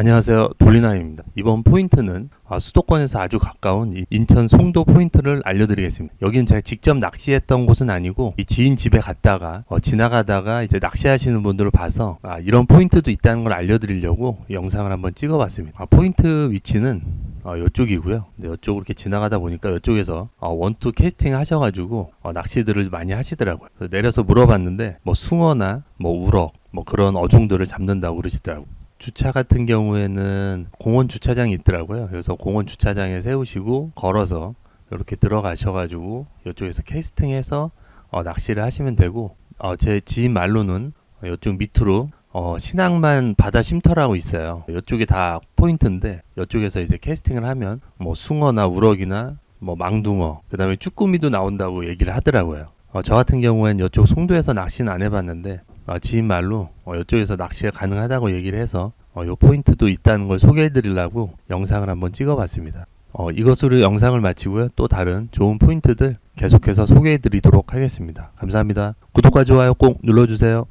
안녕하세요. 돌리나입니다. 이번 포인트는 아, 수도권에서 아주 가까운 이 인천 송도 포인트를 알려드리겠습니다. 여기는 제가 직접 낚시했던 곳은 아니고 이 지인 집에 갔다가 어, 지나가다가 이제 낚시하시는 분들을 봐서 아, 이런 포인트도 있다는 걸 알려드리려고 영상을 한번 찍어봤습니다. 아, 포인트 위치는 어, 이쪽이고요. 근데 이쪽으로 이렇게 지나가다 보니까 이쪽에서 어, 원투 캐스팅 하셔가지고 어, 낚시들을 많이 하시더라고요. 내려서 물어봤는데 뭐 숭어나 뭐 우럭 뭐 그런 어종들을 잡는다고 그러시더라고요. 주차 같은 경우에는 공원 주차장이 있더라고요. 그래서 공원 주차장에 세우시고 걸어서 이렇게 들어가셔가지고 이쪽에서 캐스팅해서 어, 낚시를 하시면 되고 어, 제 지인 말로는 이쪽 밑으로 어, 신앙만 바다 쉼터라고 있어요. 이쪽이 다 포인트인데 이쪽에서 이제 캐스팅을 하면 뭐 숭어나 우럭이나 뭐 망둥어 그다음에 쭈꾸미도 나온다고 얘기를 하더라고요. 어, 저 같은 경우에는 이쪽 송도에서 낚시는 안 해봤는데 어, 지인 말로 어, 이쪽에서 낚시가 가능하다고 얘기를 해서 어, 요 포인트도 있다는 걸 소개해 드리려고 영상을 한번 찍어 봤습니다. 어, 이것으로 영상을 마치고요. 또 다른 좋은 포인트들 계속해서 소개해 드리도록 하겠습니다. 감사합니다. 구독과 좋아요 꼭 눌러주세요.